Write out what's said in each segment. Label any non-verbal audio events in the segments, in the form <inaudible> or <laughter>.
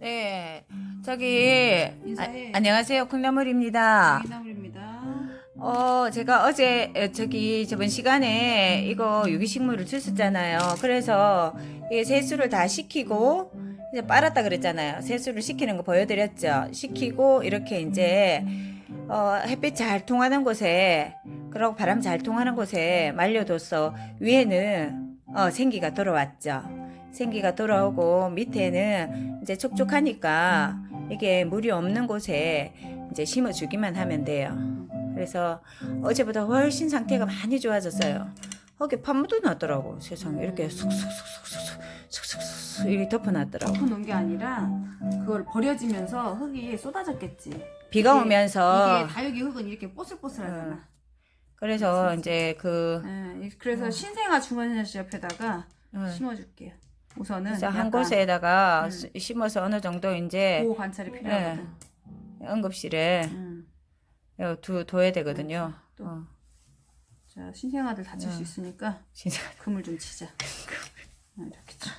네, 저기 인사해. 아, 안녕하세요, 콩나물입니다. 이나물입니다. 어, 제가 어제 에, 저기 저번 시간에 이거 유기식물을 주셨잖아요. 그래서 이게 세수를 다 시키고 이제 빨았다 그랬잖아요. 세수를 시키는 거 보여드렸죠. 시키고 이렇게 이제 어, 햇빛 잘 통하는 곳에 그리고 바람 잘 통하는 곳에 말려둬서 위에는 어, 생기가 돌아왔죠. 생기가 돌아오고 밑에는 이제 촉촉하니까 이게 물이 없는 곳에 이제 심어 주기만 하면 돼요. 그래서 어제보다 훨씬 상태가 많이 좋아졌어요. 거기 판무도 났더라고 세상에 이렇게 음. 쑥쑥쑥쑥쑥 쑥쑥쑥 이렇게 덮어놨더라고. 덮어놓은 게 아니라 그걸 버려지면서 흙이 쏟아졌겠지. 비가 이게, 오면서 이게 다육이 흙은 이렇게 뽀슬뽀슬하잖아. 어. 그래서 그치? 이제 그 네, 그래서 어. 신생아 중환자실 옆에다가 어. 심어줄게요. 우선은 그래서 한 약간 곳에다가 음. 수- 심어서 어느 정도 이제 보호 관찰이 필요하거든. 응급실에 음. 두 둬야 되거든요. 또. 어, 자 신생아들 다칠 수 있으니까 진짜 금을 좀 치자. <laughs> 아, 이렇게 쳐.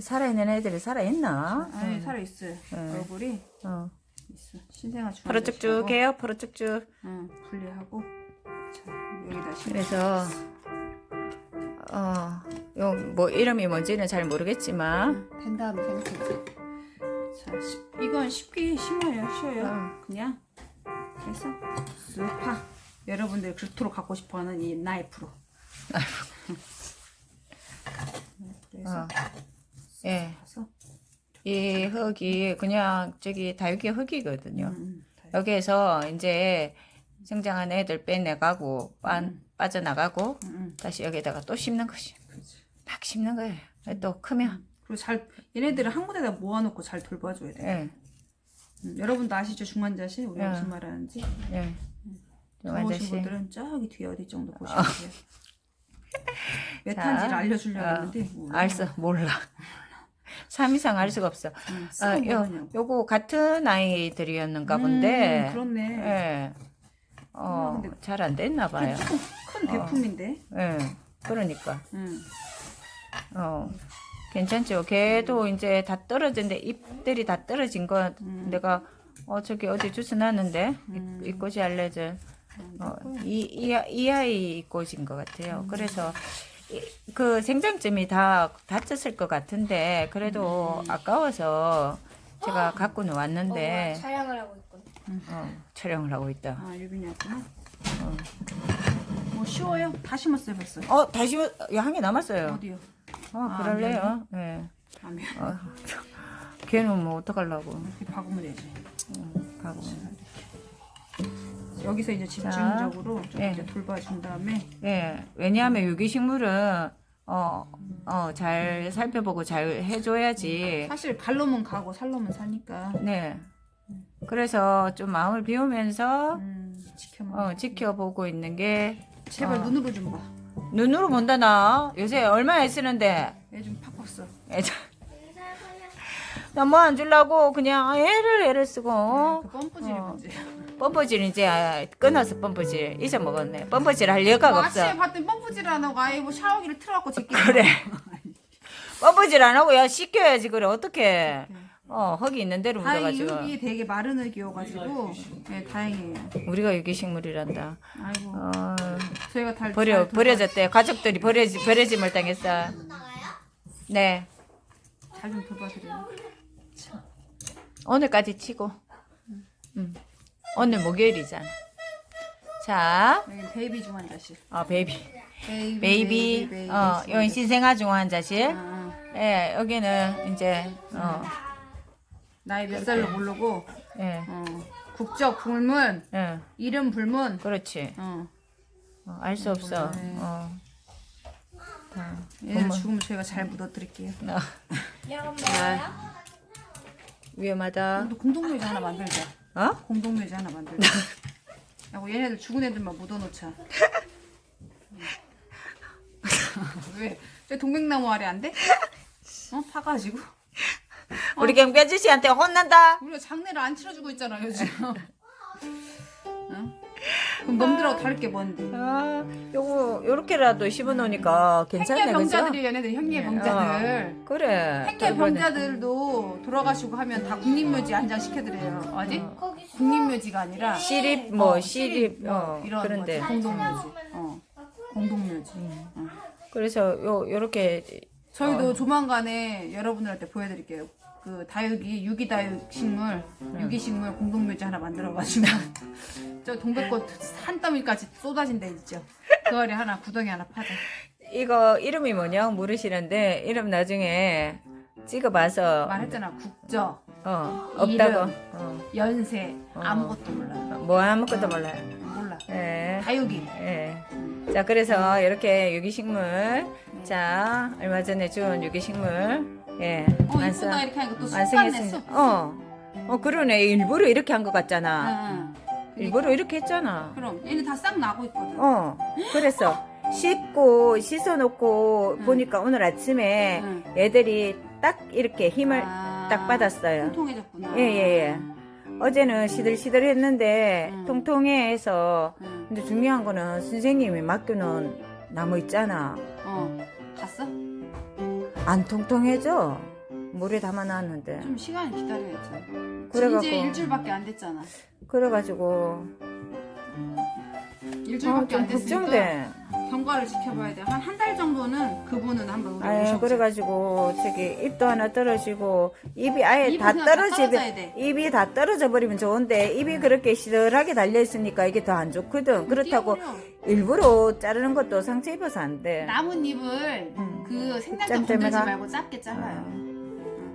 살아있는 애들이 살아있나? 아니 살아 있어요. 음. 얼굴이 어. 있어. 신생아 중환자실. 바로 쭉쭉해요, 바로 쭉쭉. 응, 분리하고 자 여기다 심어. 그래서 어, 요 뭐 이름이 뭔지는 잘 모르겠지만 된 다음에 생각해보자. 자, 시- 이건 쉽게 심어요, 쉬워요. 어. 그냥 그래서 쓱파 여러분들 그토록 갖고 싶어하는 이 나이프로. <laughs> 그래서 어. 예, 가서 이 흙이 그냥 저기 다육이 흙이거든요. 음, 여기에서 이제 성장한 애들 빼내가고 빠, 빠져나가고 음, 음, 다시 여기다가 또 심는 것이. 막 심는 거예요. 또 크면 그리고 잘 얘네들을 한 곳에다 모아놓고 잘 돌봐줘야 돼. 예, 음, 여러분도 아시죠 중환자실 우리 예. 무슨 말하는지. 예. 좋으신 아저씨. 분들은 저기 뒤에 어디 정도 보시면 돼요. 몇 탄지를 알려주려고 어, 했는데 뭐, 알수 몰라. 3 이상 알 수가 없어. 응, 아, 쓰고 요, 뭐하냐고. 요거 같은 아이들이었는가 음, 본데. 그렇네. 예. 어, 아, 근데 잘 안 됐나 봐요. 조금 큰 대품인데. 예. 그러니까. 응. 어. 괜찮죠. 걔도 이제 다 떨어진데 잎들이 다 떨어진 거 내가 어 저기 어디 주스 놨는데 이- 이 꽃이 알려져. 어, 이, 이, 이 아이 꽃인 것 같아요. 그래서 이- 그 생장점이 다 다쳤을 것 같은데 그래도 아까워서 제가 갖고는 왔는데 어, 촬영을 하고 있군. 어, 촬영을 하고 있다. 아 유빈이었구나. 뭐 쉬워요? 다 심었어요 벌써. 어 다시 한개 남았어요. 어디요? 어 그럴래요? 예. 다음에 걔는 뭐 어떡하려고. 이렇게 박으면 되지. 응, 가고. 여기서 이제 집중적으로 좀 예. 이제 돌봐준 다음에 예, 왜냐하면 유기식물은 어, 어, 잘 살펴보고 잘 해줘야지. 사실 갈로면 가고 살로면 사니까 네. 그래서 좀 마음을 비우면서 음, 지켜만. 어, 지켜보고 있는 게 제발 어. 눈으로 좀 봐. 눈으로 본다 나 요새 얼마나 쓰는데 얘좀 팍팍 써. 나뭐 안 주려고 그냥 애를 애를 쓰고 그 펌프질이 어. 문제. 펌프질 이제 아, 끊어서 펌프질 잊어먹었네 펌프질 할 여가가 뭐 없어 아침에 봤더니 펌프질 안 하고 아예 뭐 샤워기를 틀어갖고 <laughs> 제끼. 그래. 펌프질 안 하고 야 씻겨야지 그래 어떻게 어 흙이 있는 대로 다행히 묻어가지고. 흙이 되게 마른 흙이어가지고 네, 다행이에요. 우리가 유기식물이란다. 아이고. 어, 저희가 달 버려 잘 버려졌대. 가족들이 버려지 버려짐을 당했어. 네. 잘좀 돌봐드려요. 오늘까지 치고. 음. 오늘 목요일이잖아. 자. 여기 베이비 중환자실. 어, 베이비. 베이비 베이비. 베이비, 어 베이비. 여기 신생아 중환자실. 아, 예 여기는 이제 어 나이 몇 살로 모르고 예, 어, 국적 불문 예, 이름 불문 그렇지 어, 어, 알 수 없어 네. 어. 얘는 죽으면 저희가 잘 묻어드릴게요. <laughs> 어, 이건 뭐예요? 위험하다 공동묘지 하나 만들자. 어? 공동묘지 하나 만들자. <laughs> 야고 얘네들 죽은 애들만 묻어놓자. <laughs> 왜? 왜 동백나무 아래 안 돼? 어? 파가지고? 우리 경비 아저씨한테 혼난다 우리가 장례를 안 치러주고 있잖아 요즘. 어? 그럼 놈들하고 다를 게 뭔데? 아, 요거 요렇게라도 씹어 놓으니까 괜찮네, 행계 그죠? 병자들이 얘네들 형제 병자들. 어, 그래. 행계 병자들도 돌아가시고 하면 다 국립묘지 안장 시켜드려요. 어디? 국립묘지가 아니라 시립 뭐 어, 시립 뭐 어 이런 그런데 거지. 공동묘지. 어. 공동묘지. 어. 그래서 요 요렇게 저희도 어. 조만간에 여러분들한테 보여드릴게요. 그 다육이 유기 다육 식물, 네. 유기 식물 공동묘지 하나 만들어가지고 <laughs> 저 동백꽃 한 더미까지 쏟아진다 있죠. 그 아래 하나 구덩이 하나 파자. 이거 이름이 뭐냐 물으시는데 이름 나중에 찍어봐서 말했잖아 국저, 어 이름. 없다고 어, 연세 어. 아무것도 몰라. 뭐 아무것도 몰라요. 몰라. 예. 다육이. 예. 자 그래서 이렇게 유기식물 자 얼마 전에 준 유기식물 예 어 이쁘다 이렇게 하니까 또쑥 같네 완성했습니다. 쑥. 어. 어 그러네 일부러 이렇게 한 것 같잖아. 응, 응. 일부러 이렇게 했잖아. 그럼 얘는 다 싹 나고 있거든. 어, 그래서 씻고 씻어놓고 응. 보니까 오늘 아침에 응. 애들이 딱 이렇게 힘을 아, 딱 받았어요. 통통해졌구나. 예, 예, 예. 어제는 시들시들 했는데 응. 통통해서 응. 근데 중요한 거는 선생님이 맡겨놓은 나무 있잖아. 어. 갔어? 안 통통해져. 물에 담아놨는데. 좀 시간 기다려야지. 그래갖고. 이제 일주일밖에 안 됐잖아. 그래가지고 일주일밖에 아, 안좀 됐으니까 걱정돼. 경과를 지켜봐야 돼. 한한 달 정도는 그분은 한번 우리 아유, 오셔보자. 그래가지고 저기 입도 하나 떨어지고 입이 아예 입이 다 그냥 다 떨어지면 떨어져야 돼. 입이 다 떨어져 버리면 좋은데 입이 그렇게 시들하게 달려 있으니까 이게 더 안 좋거든. 그렇다고 띄워버려. 일부러 자르는 것도 상처 입어서 안 돼. 나뭇잎을 응. 그짬 때문에 건들지 가? 말고 짧게 잘라요.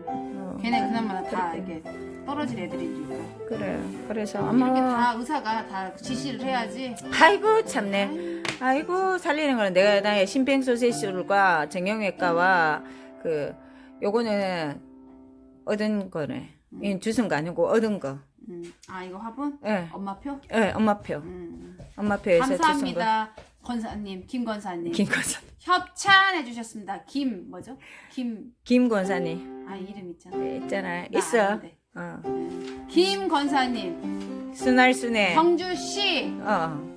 어, 걔네 그나마 다 이렇게 떨어질 애들이니까. 그래. 그래서 이렇게 아마 다 의사가 다 지시를 해야지. 아이고 참네. 아이고 살리는 거는 내가 나의 심폐소생술과 정형외과와 그 요거는 얻은 거네. 이 주신 거 아니고 얻은 거. 음. 아 이거 화분? 예. 엄마표? 예, 엄마표. 음. 엄마표에서 거. 감사합니다. 권사님, 김 권사님. 김 권사. 협찬해 주셨습니다. 김 뭐죠? 김 아 김 권사님 이름 있잖아. 있잖아. 나 있어. 아는데. 어. 김 권사님, 순할순해. 경주 씨, 어.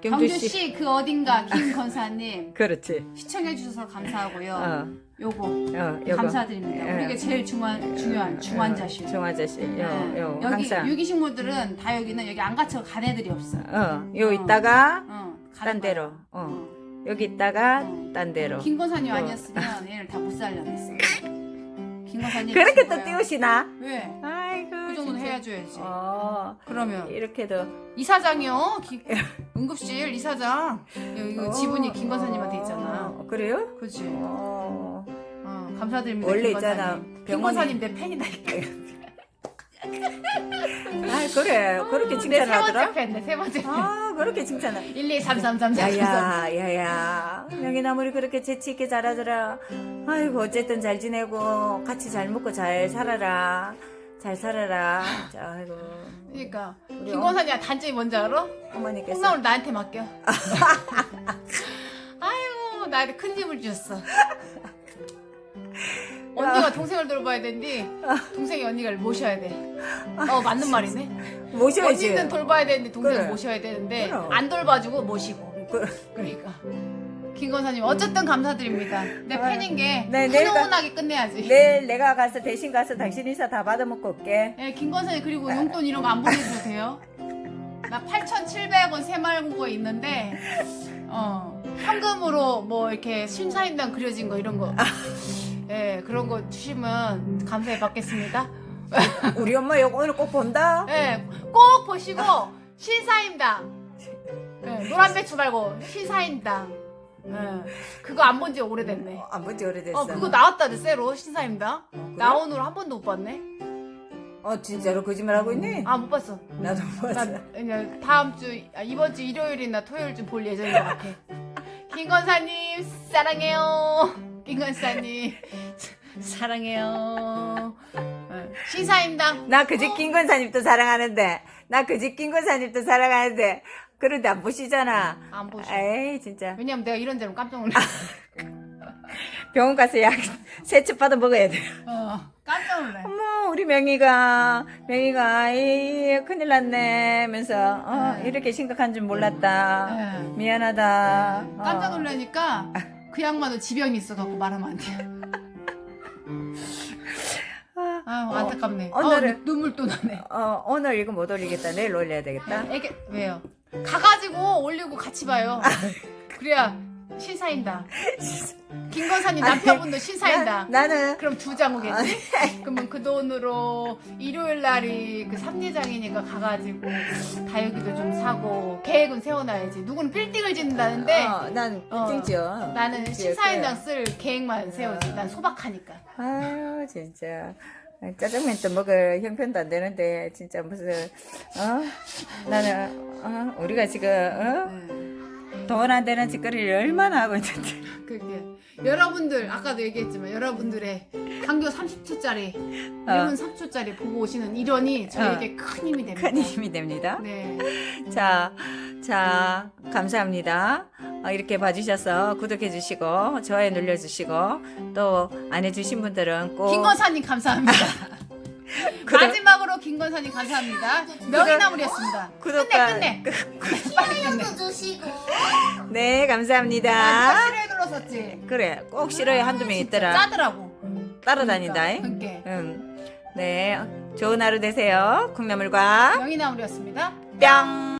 경주 경주 씨. 씨그 어딘가 김 <laughs> 권사님 그렇지. 시청해 주셔서 감사하고요. 어. 요거 어. 요거. 감사드립니다. 예. 우리가 제일 중요한 중요한 중환자실. 중환자실. 요, 네. 요, 여기 항상. 유기식물들은 다 여기는 여기 안 갇혀 간 애들이 없어. 어. 요 어. 있다가 어, 딴 데로. 거야. 어. 여기 있다가 어. 딴 데로. 김 권사님 어. 아니었으면 얘를 다 못 살려냈어. 김 권사님 그렇게 또. 띄우시나? 왜? 아이고. 그 정도는 진짜. 해야줘야지. 어. 그러면 이렇게도. 이사장이요. 기- 응급실 이사장. 여기 그 지분이 김 권사님한테 있잖아. 어, 그래요? 그렇지. 어. 어, 감사드립니다. 원래 김 있잖아, 권사님. 김 병원에- 권사님 내 팬이다니까. <laughs> 아, 그래. 그렇게 내 세 번째 칭찬하더라? 팬, 내세 번째 팬. 아, 그렇게 칭찬하 1, 2, 3, 3, 3, 4. 야야, 야야. 명이 나물이 그렇게 재치있게 자라더라. 아이고, 어쨌든 잘 지내고, 같이 잘 먹고 잘 살아라. 잘 살아라. 자, 아이고. 그러니까 우리 김 권사님 단점이 뭔지 알아? 어머니께서. 콩나물 나한테 맡겨. <laughs> 아이고 나한테 큰 짐을 주셨어. <laughs> 언니가 동생을 돌봐야 되는데 동생이 언니가 모셔야 돼. 어 맞는 말이네. 모셔야지. 언니는 돌봐야 되는데 동생 을 그래. 모셔야 되는데 그럼. 안 돌봐주고 모시고. 그, 그러니까 김 권사님 어쨌든 감사드립니다. 내 팬인 게 네, 내가- 훈훈하게 끝내야지. 내일 내가 가서 대신 가서 당신 인사 다 받아먹고 올게. 네, 김 권사님 그리고 용돈 이런 거 안 보내줘도 돼요? 나 8,700원 새마을금고에 있는데 어 현금으로 뭐 이렇게 심사임당 그려진 거 이런 거 예, 그런 거 주시면 감사히 받겠습니다. 우리 엄마 이거 오늘 꼭 본다? 예, 꼭 보시고 신사임당 예, 노란 배추 말고 신사임당 예, 그거 안 본 지 오래됐네. 어, 안 본 지 오래됐어. 어, 그거 나왔다네, 새로, 신사임당. 그래? 나온 후로 한 번도 못 봤네. 어, 진짜로 거짓말 하고 있니? 아, 못 봤어. 나도 못 나 봤어. 그냥 다음 주 아, 이번 주 일요일이나 토요일 쯤 볼 예정인 것 같아. <laughs> 김 건사님 사랑해요. 김 건사님 사랑해요. 어, 신사임당 나 그 집 김권사님도 사랑하는데, 나 그 집 김권사님도 사랑하는데, 그런데 안 보시잖아. 안 보셔. 에이, 진짜. 왜냐면 내가 이런 데로 깜짝 놀래. <laughs> 병원 가서 약 세첩 받아 먹어야 돼. 어, 깜짝 놀래. 어머, 우리 명희가 명희가 이 큰일 났네 하면서 어, 네. 이렇게 심각한 줄 몰랐다. 네. 미안하다. 어. 깜짝 놀라니까 그 양반도 지병이 있어갖고 말하면 안 돼요. 안타깝네. 오늘은- 어, 눈물 또 나네. 어, 오늘 이거 못 올리겠다. 내일 올려야 되겠다. 애게 왜요? 가가지고 올리고 같이 봐요. 그래야 신사인다. 김건사님 남편분도 신사인다. 나, 나는 그럼 두 장 오겠지? 그러면 그 돈으로 일요일 날이 그 삼례장이니까 가가지고 다육이도 좀 사고 계획은 세워놔야지. 누구는 빌딩을 짓는다는데 어, 난 어. 빌딩지요. 나는 빌딩 신사임당 쓸 계획만 세우지. 난 소박하니까. 아유 진짜 짜장면 또 먹을 형편도 안 되는데 진짜 무슨 어 나는 어 우리가 지금 어? 돈 안 되는 짓거리를 얼마나 하고 있는데 그게 여러분들 아까도 얘기했지만 여러분들의 강교 30초짜리 1분 3초짜리 보고 오시는 일원이 저에게 큰 힘이 됩니다. 큰 힘이 됩니다. 네. 자, 자 감사합니다. 어, 이렇게 봐주셔서 구독해주시고 좋아요 눌러주시고 또 안 해주신 분들은 꼭 김건사님 <laughs> 감사합니다. 구독- 마지막으로 김건사님 감사합니다. 명이나물이었습니다. 구독과 끝내 끝내. 빨리 끝내. 알려도 주시고 네 아, 감사합니다. 싫어해 눌렀었지. 그래 꼭 싫어요 한두 명 있더라 짜더라고. 따라다닌다. 그러니까. 응. 네 좋은 하루 되세요 콩나물과 명이나물이었습니다. 뿅.